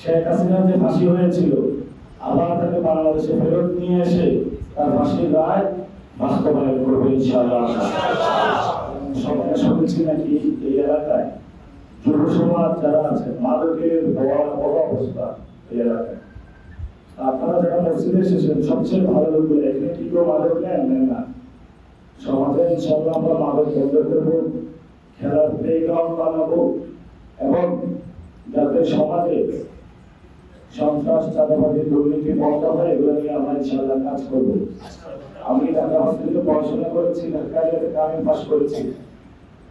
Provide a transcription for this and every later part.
শেখ হাসিনার যে ফাঁসি হয়েছিল আবার তাকে বাংলাদেশে ফেরত নিয়ে এসে তার ফাঁসির রায় বাস্তবায়ন করবে ইনশাআল্লাহ। সবাই শুনছি নাকি এই এলাকায় যুব সমাজ যারা আছে, মাদকের বড় অবস্থা এই এলাকায়। আপনারা যারা মসজিদে এসেছেন, সবচেয়ে ভালো লোকগুলো এখানে কি কেউ মাদক নেন নেন না। সমাজে ইনশাআল্লাহ আমরা মাদক বন্ধ করব, খেলার প্লেগ্রাউন্ড বানাবো, এবং যাতে সমাজে সন্ত্রাস চাঁদাবাদী দুর্নীতি বন্ধ হয় এগুলো নিয়ে আমরা ইনশাআল্লাহ কাজ করব। আমি ঢাকা হসপিটালে পড়াশোনা করেছি ঢাকায় আমি পাস করেছি।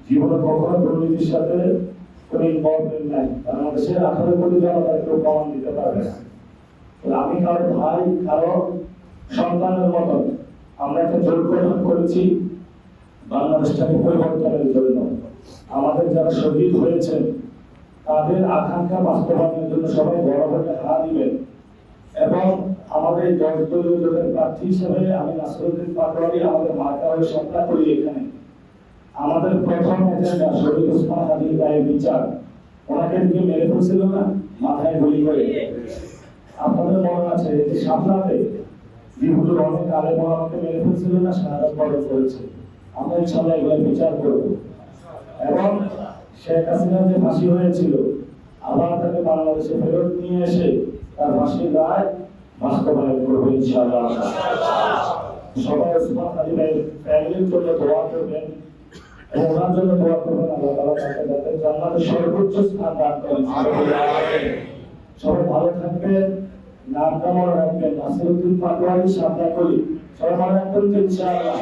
জীবনে কখনো দুর্নীতির সাথে কোনো ইনভলভমেন্ট নাই। বাংলাদেশের আঠারো কোটি জনতা কেউ প্রমাণ দিতে পারবে না। আমি কারও ভাই, কারও সন্তানের মতন আমরা একটা জোর গঠন করেছি, বাংলাদেশটাকে পরিবর্তনের জন্য। আমাদের যারা শহীদ হয়েছেন তাদের আকাঙ্ক্ষা বাস্তবায়নের জন্য সবাই বড় হাত দিবেন। এবং আমাদের দলীয় জোটের প্রার্থী হিসেবে আমি নাসরুদ্দিন পাটোয়ারি আমাদের মার্কা হয়ে সত্তা করি এখানে। আমাদের প্রথম এজেন্ডা শহীদ ওসমান হাদির গায়ে বিচার। ওনাকে দিকে মেরে ফেলছিল না? মাথায় গুলি করে। আপনাদের মনে আছে যে সামনাতে বিহুজুর অনেক আলে আমাকে মেরে ফেলছিল না? শাহাদাত বরণ করেছে। আমরা ইনশাল্লাহ এগুলো বিচার করব। এবং শেখ হাসিনার যে ফাঁসি হয়েছিল, আবার তাকে বাংলাদেশে ফেরত নিয়ে এসে তার ফাঁসির রায় বাস্তবায়ন করব ইনশাআল্লাহ। সবাই ওসমান আলী ভাইয়ের ফ্যামিলির জন্য দোয়া করবেন সর্বোচ্চ স্থান দান করেন। সবাই ভালো থাকবেন নামটা মনে রাখবেন। নাসিরুদ্দিন পাটোয়ারি সামনে করি। সবাই মনে রাখবেন ইনশাআল্লাহ।